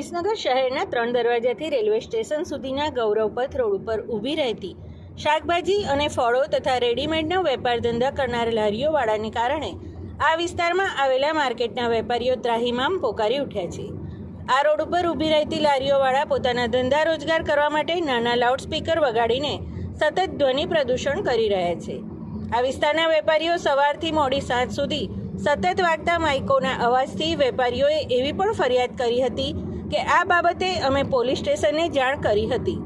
વિસનગર શહેરના ત્રણ દરવાજાથી railway station સુધીના ગૌરવપથ રોડ ઉપર ઊભી રહેતી. શાકભાજી અને ફળો તથા રેડીમેડનો વેપાર ધંધા કરનાર લારીઓવાળાને કારણે આ વિસ્તારમાં આવેલા માર્કેટના વેપારીઓ ત્રાહીમામ પોકારી ઉઠ્યા છે. આ રોડ ઉપર ઊભી રહેતી લારીઓવાળા પોતાના ધંધા રોજગાર કરવા માટે નાના લાઉડસ્પીકર વગાડીને સતત ધ્વનિ પ્રદૂષણ કરી રહ્યા છે. આ વિસ્તારના વેપારીઓ સવારથી મોડી સાંજ સુધી સતત વાગતા માઇકોના અવાજથી વેપારીઓએ એવી પણ ફરિયાદ કરી હતી કે આ બાબતે અમે પોલીસ સ્ટેશનને જાણ કરી હતી,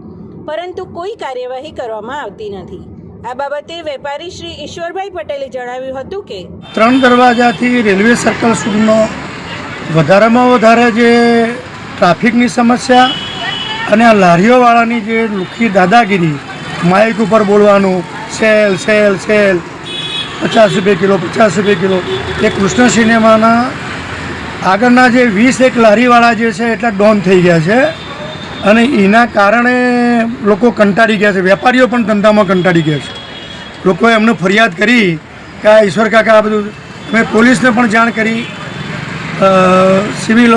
પરંતુ કોઈ કાર્યવાહી કરવામાં આવતી નથી. આ બાબતે વેપારી શ્રી ઈશ્વરભાઈ પટેલે જણાવ્યું હતું કે ત્રણ દરવાજાથી રેલવે સર્કલ સુધીનો વધારેમાં વધારે જે ટ્રાફિકની સમસ્યા અને આ લારીઓવાળાની જે લુખી દાદાગીરી, માઇક ઉપર બોલવાનું, સેલ સેલ સેલ, પચાસ રૂપિયા કિલો, પચાસ રૂપિયા કિલો, એ કૃષ્ણ સિનેમાના આગળના જે વીસ એક લારીવાળા જે છે, એટલા ડોન થઈ ગયા છે. અને એના કારણે લોકો કંટાળી ગયા છે. વેપારીઓ પણ ધંધામાં કંટાળી ગયા છે. લોકોએ એમને ફરિયાદ કરી કે આ ઈશ્વર કાકા આ બધું, અમે પોલીસને પણ જાણ કરી. સિવિલ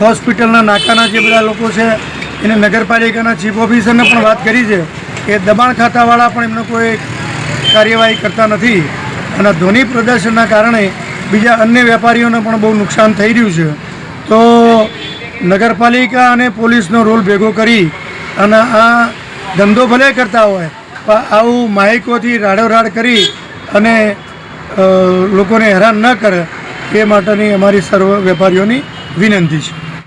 હોસ્પિટલના નાકાના જે બધા લોકો છે, એને નગરપાલિકાના ચીફ ઓફિસરને પણ વાત કરી છે કે દબાણ ખાતાવાળા પણ એમને કોઈ કાર્યવાહી કરતા નથી. અને ધ્વનિ પ્રદર્શનના કારણે બીજા અન્ય વેપારીઓને પણ બહુ નુકસાન થઈ રહ્યું છે. તો નગરપાલિકા અને પોલીસનો રોલ ભેગો કરી અને આ ધંધો ભલે કરતા હોય, પણ આવું માહિકોથી રાડોરાડ કરી અને લોકોને હેરાન ન કરે, એ માટેની અમારી સર્વ વેપારીઓની વિનંતી છે.